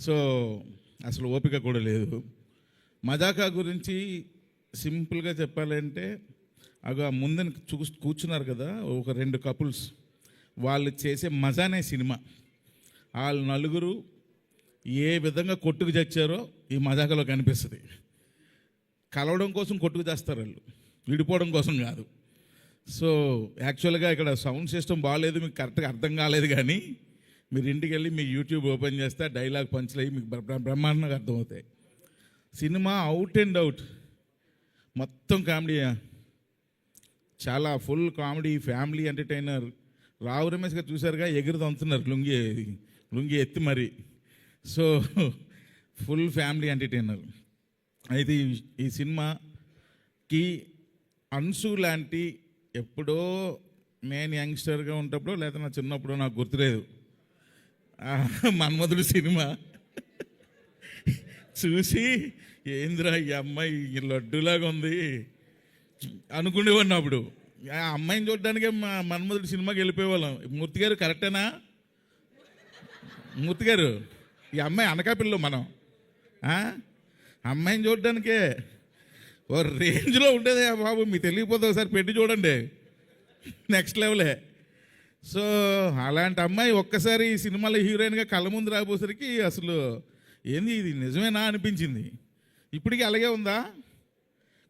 So అసలు ఓపిక కూడా లేదు. మజాకా గురించి సింపుల్గా చెప్పాలంటే అగ ముందు చూ కూర్చున్నారు కదా ఒక రెండు కపుల్స్. వాళ్ళు చేసే మజానే సినిమా. వాళ్ళు నలుగురు ఏ విధంగా కొట్టుకు చచ్చారో ఈ మజాకలో కనిపిస్తుంది. కలవడం కోసం కొట్టుకు చేస్తారు వాళ్ళు. విడిపోవడం కోసం కాదు. సో యాక్చువల్గా ఇక్కడ సౌండ్ సిస్టమ్ బాగాలేదు మీకు కరెక్ట్గా అర్థం కాలేదు కానీ మీరు ఇంటికి వెళ్ళి మీ యూట్యూబ్ ఓపెన్ చేస్తే డైలాగ్ పంచులు అయ్యి మీకు బ్రహ్మాండంగా అర్థమవుతాయి. Cinema out and out. మొత్తం కామెడీ చాలా full comedy family entertainer. Rao Ramesh గారు చూసారుగా ఎగురు తంతున్నారు లుంగి లుంగి ఎత్తి మరి. So full family entertainer. అయితే ఈ- సినిమాకి అన్సు లాంటి ఎప్పుడో నేను యంగ్స్టర్గా ఉన్నప్పుడు లేదా నా చిన్నప్పుడు నాకు గుర్తులేదు. మన్మధుడు సినిమా. చూసి ఏందిరా ఈ అమ్మాయి? ఈ లడ్డులాగా ఉంది. అనుకునేవాడిని అప్పుడు. ఆ అమ్మాయిని చూడడానికే మా మన్మధుడు సినిమాకి వెళ్ళిపోయేవాళ్ళం. మూర్తి గారు కరెక్టేనా? మూర్తి గారు ఈ అమ్మాయి అనకాపిల్ల మనం. అమ్మాయిని చూడడానికే. ఓ రేంజ్లో ఉండేదే బాబు మీకు తెలియకపోతే ఒకసారి పెట్టి చూడండి. నెక్స్ట్ లెవెలే. సో అలాంటి అమ్మాయి ఒక్కసారి ఈ సినిమాలో హీరోయిన్గా కళ్ళ ముందు రాబోసరికి అసలు ఏంది ఇది నిజమేనా అనిపించింది. ఇప్పటికీ అలాగే ఉందా?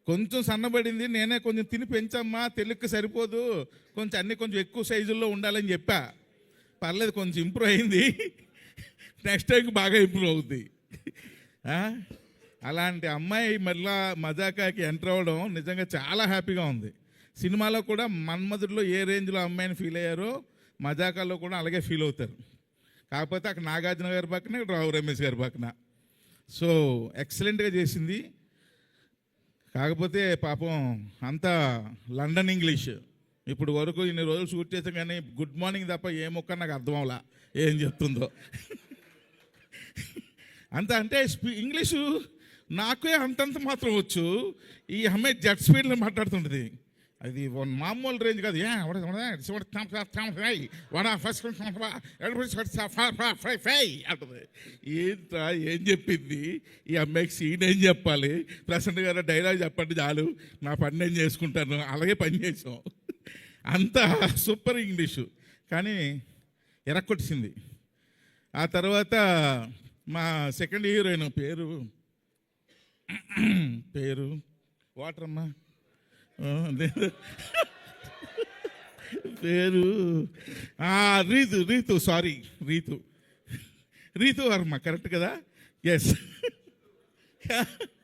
కొంచెం సన్నబడింది నేనే కొంచెం తిని పెంచమ్మా తెలుగుకి సరిపోదు కొంచెం అన్ని కొంచెం ఎక్కువ సైజుల్లో ఉండాలని చెప్పా. పర్లేదు కొంచెం ఇంప్రూవ్ అయింది. నెక్స్ట్ టైంకి బాగా ఇంప్రూవ్ అవుద్ది. అలాంటి అమ్మాయి మళ్ళా మజాకాకి ఎంటర్ అవ్వడం నిజంగా చాలా హ్యాపీగా ఉంది. సినిమాలో కూడా మన్మధుడిలో ఏ రేంజ్లో అమ్మాయిని ఫీల్ అయ్యారో మజాకాలో కూడా అలాగే ఫీల్ అవుతారు. కాకపోతే అక్కడ నాగార్జున గారి పక్కన రావు రమేష్ గారి పక్కన. సో ఎక్సలెంట్గా చేసింది. కాకపోతే పాపం అంతా లండన్ ఇంగ్లీష్. ఇప్పుడు వరకు ఇన్ని రోజులు షూట్ చేసాం కానీ గుడ్ మార్నింగ్ తప్ప ఏ మొక్క నాకు అర్థం అవలా ఏం చెప్తుందో. అంత అంటే స్పీ- ఇంగ్లీషు నాకే అంతంత మాత్రం వచ్చు. ఈ అమ్మాయి జెట్ స్పీడ్లో మాట్లాడుతుంటుంది. అది వన్ మామూలు రేంజ్ కాదు. ఏ ఫస్ట్ ఫ్రై ఫ్రై అంటుంది. ఏంట్రా ఏం చెప్పింది? ఈ అమ్మాయికి సీన్ ఏం చెప్పాలి? ప్రసన్న గారు డైలాగ్ చెప్పండి చాలు. నా పని నేను చేసుకుంటాను. అలాగే పని చేసాం. అంత సూపర్ ఇంగ్లీషు. కానీ ఎరక్కొట్టింది. ఆ తర్వాత మా సెకండ్ హీరోయిన్ పేరు పేరు వాటర్ అమ్మా పేరు. రీతు రీతు సారీ రీతు. రీతు వర్మ కరెక్ట్ కదా? ఎస్